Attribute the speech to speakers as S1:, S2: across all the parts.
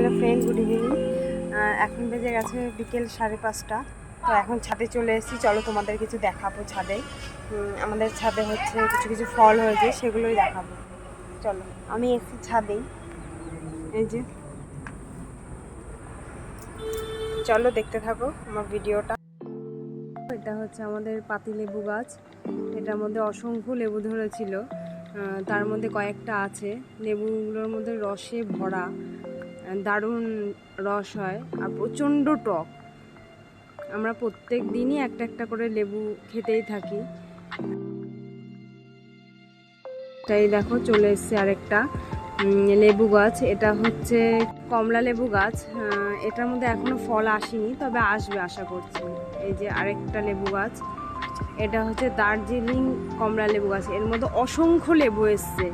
S1: Hello friend, good evening. এখন বেজে গেছে বিকেল সাড়ে পাঁচটা। তো এখন ছাদে চলে এসেছি। চলো তোমাদের কিছু দেখাবো ছাদে। আমাদের ছাদে হচ্ছে কিছু কিছু ফল হয়েছে, সেগুলোই দেখাবো। চলো, আমি এসেছি ছাদেই এই যে। চলো দেখতে থাকো আমার ভিডিওটা। এটা হচ্ছে আমাদের পাতিলেবু গাছ। এটার মধ্যে অসংখ্য লেবু ধরেছিল। তার মধ্যে কয়েকটা আছে। লেবুগুলোর মধ্যে রসে ভরা। দারুণ রস হয় আর প্রচণ্ড টক। আমরা প্রত্যেক দিনই একটা একটা করে লেবু খেতেই থাকি। তাই দেখো চলে এসছে আরেকটা লেবু গাছ। এটা হচ্ছে কমলা লেবু গাছ। এটার মধ্যে এখনও ফল আসেনি, তবে আসবে আশা করছি। এই যে আরেকটা লেবু গাছ। এটা হচ্ছে দার্জিলিং কমলা লেবু গাছ। এর মধ্যে অসংখ্য লেবু এসছে।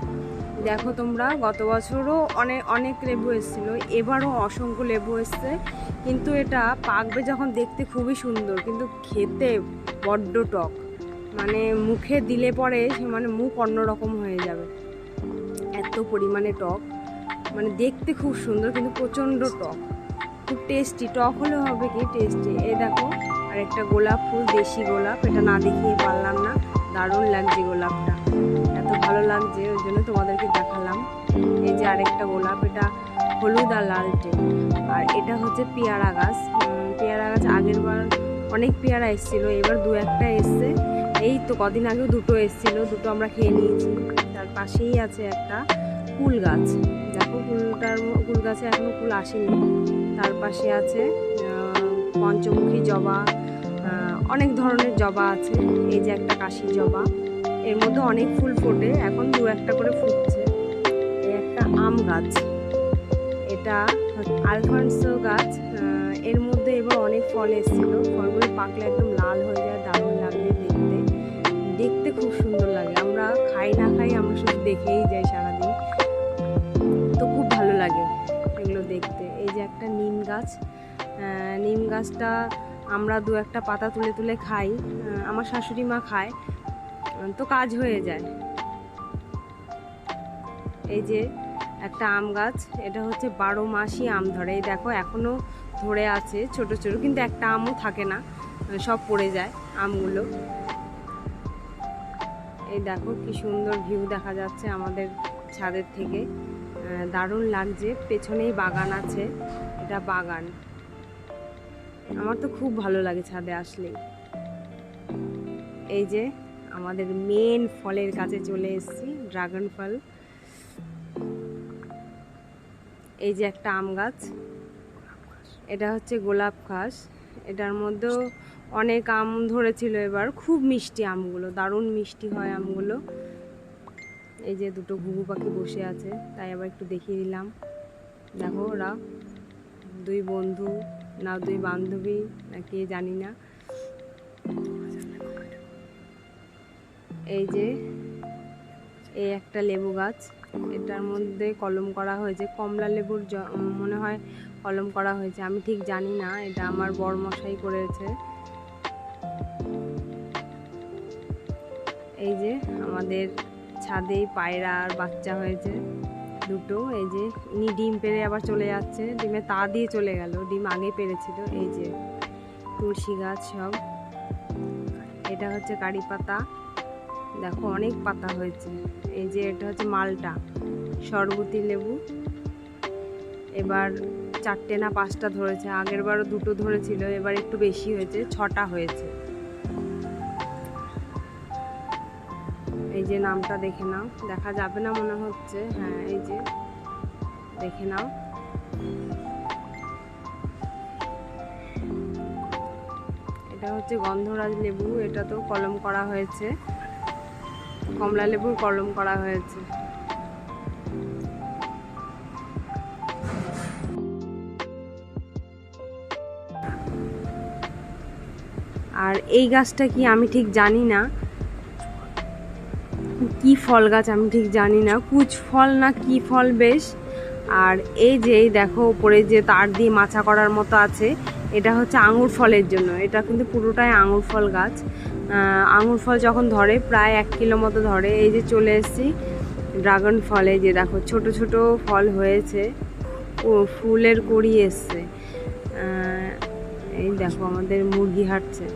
S1: দেখো তোমরা, গত বছরও অনেক অনেক লেবু এসেছিল, এবারও অসংখ্য লেবু এসছে। কিন্তু এটা পাকবে যখন দেখতে খুবই সুন্দর, কিন্তু খেতে বড্ড টক। মানে মুখে দিলে পরে সে মানে মুখ অন্যরকম হয়ে যাবে। এত পরিমাণে টক। মানে দেখতে খুব সুন্দর, কিন্তু প্রচণ্ড টক। খুব টেস্টি। টক হলেও হবে কি টেস্টি? এই দেখো আর একটা গোলাপ ফুল, দেশি গোলাপ। এটা না দেখিয়ে পারলাম না। দারুণ লাগছে গোলাপটা। ভালো লাগছে, ওই জন্য তোমাদেরকে দেখালাম। এই যে আরেকটা গোলাপ, এটা হলুদ আর লালটে আর এটা হচ্ছে পেয়ারা গাছ। পেয়ারা গাছ আগের বার অনেক পেয়ারা এসেছিল, এবার দু একটা এসছে। এই তো কদিন আগেও দুটো এসেছিল, দুটো আমরা খেয়ে নিয়েছি। তার পাশেই আছে একটা কুল গাছ। দেখো কুলটার ম- কুল গাছে এখনও কুল আসেনি। তার পাশে আছে পঞ্চমুখী জবা অনেক ধরনের জবা আছে। এই যে একটা কাশি জবা। এর মধ্যে অনেক ফুল ফোটে, এখন দু একটা করে ফুটছে। এই একটা আম গাছ, এটা আলফানসো গাছ এর মধ্যে এবার অনেক ফল এসেছিল। ফলগুলো পাকলে একদম লাল হয়ে যায়, দারুণ লাগে দেখতে। দেখতে খুব সুন্দর লাগে, আমরা খাই না খাই আমরা শুধু দেখেই যাই সারাদিন। তো খুব ভালো লাগে এগুলো দেখতে। এই যে একটা নিম গাছ নিম গাছটা আমরা দু একটা পাতা তুলে তুলে খাই। আমার শাশুড়ি মা খায় তো কাজ হয়ে যায়। এই যে একটা আম গাছ, এটা হচ্ছে বারো মাসই আম ধরে। এই দেখো, এখনও ধরে আছে ছোট ছোট, কিন্তু একটা আমও থাকে না সব পড়ে যায় আমগুলো। এই দেখো, কি সুন্দর ভিউ দেখা যাচ্ছে আমাদের ছাদের থেকে। দারুণ লাগছে, পেছনেই বাগান আছে, এটা বাগান। আমার তো খুব ভালো লাগে ছাদে আসলেই। এই যে আমাদের মেন ফলের কাছে চলে এসেছি ড্রাগন ফল। এই যে একটা আম গাছ, এটা হচ্ছে গোলাপ ঘাস। এটার মধ্যেও অনেক আম ধরেছিল এবার, খুব মিষ্টি আমগুলো, দারুণ মিষ্টি হয় আমগুলো। এই যে দুটো ঘুঘু পাখি বসে আছে, তাই আবার একটু দেখিয়ে দিলাম। দেখো ওরা, দুই বন্ধু, না দুই বান্ধবী, না কে জানি না। এই যে, এই একটা লেবু গাছ। এটার মধ্যে কলম করা হয়েছে। কমলা লেবুর মনে হয় কলম করা হয়েছে। আমি ঠিক জানি না, এটা আমার বড় মশাই করেছে। এই যে, আমাদের ছাদেই পায়রার বাচ্চা হয়েছে দুটো। এই যে ইনি ডিম পেরে আবার চলে যাচ্ছে। ডিমে তা দিয়ে চলে গেল। ডিম আগে পেরেছিল এই যে, তুলসী গাছ সব। এটা হচ্ছে কারি পাতা। দেখো অনেক পাতা হয়েছে। এই যে এটা হচ্ছে মালটা সরবতি লেবু। এবার চারটে না পাঁচটা ধরেছে আগের বারও দুটো ধরেছিল, এবার একটু বেশি হয়েছে, ছটা হয়েছে। এই যে নামটা দেখে নাও, দেখা যাবে না মনে হচ্ছে। হ্যাঁ এই যে দেখে নাও। এটা হচ্ছে গন্ধরাজ লেবু এটা তো কলম করা হয়েছে। কমলা লেবুর কলম করা হয়েছে। আর এই গাছটা কি আমি ঠিক জানি না? কি ফল গাছ আমি ঠিক জানি না। কুচ ফল না কি ফল বেশ? আর এই যে দেখো, উপরে যে তার দিয়ে মাছা করার মতো আছে, এটা হচ্ছে আঙুর ফলের জন্য। এটা কিন্তু পুরোটাই আঙুর ফল গাছ। আঙুর ফল যখন ধরে, প্রায় এক কিলো মতো ধরে, এই যে চলে এসেছি ড্রাগন ফলে, যে দেখো ছোট ছোট ফল হয়েছে, ও ফুলের কড়ি এসছে। এই দেখো আমাদের মুরগি হাঁটছে।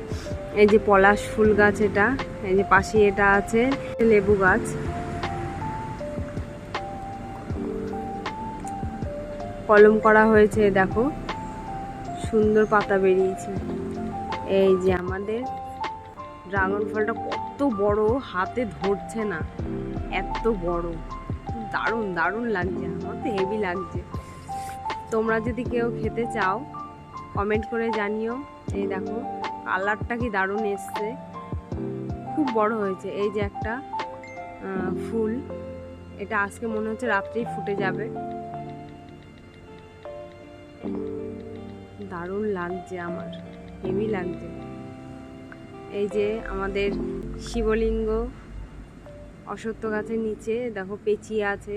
S1: এই যে পলাশ ফুল গাছ এটা, এই যে পাশে এটা আছে, লেবু গাছ। কলম করা হয়েছে, দেখো। সুন্দর পাতা বেরিয়েছে। এই যে আমাদের ড্রাগন ফলটা কত বড়, হাতে ধরছে না। এত বড়। দারুণ দারুণ লাগছে। আমার তো হেভি লাগছে। তোমরা যদি কেউ খেতে চাও কমেন্ট করে জানিও। এই দেখো, কালারটা কি দারুণ এসছে। খুব বড় হয়েছে। এই যে একটা ফুল। এটা আজকে মনে হচ্ছে রাত্রেই ফুটে যাবে। দারুণ লাগছে আমার। হেভি লাগছে। এই যে আমাদের শিবলিঙ্গ অসত্য গাছের নিচে, দেখো পেঁচিয়ে আছে।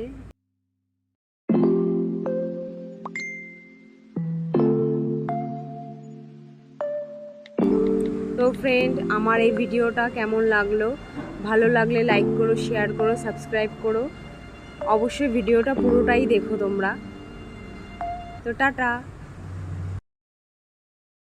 S1: তো ফ্রেন্ড আমার এই ভিডিওটা কেমন লাগল? ভালো লাগলে লাইক করো শেয়ার করো সাবস্ক্রাইব করো। অবশ্যই ভিডিওটা পুরোটাই দেখো তোমরা। তো টাটা।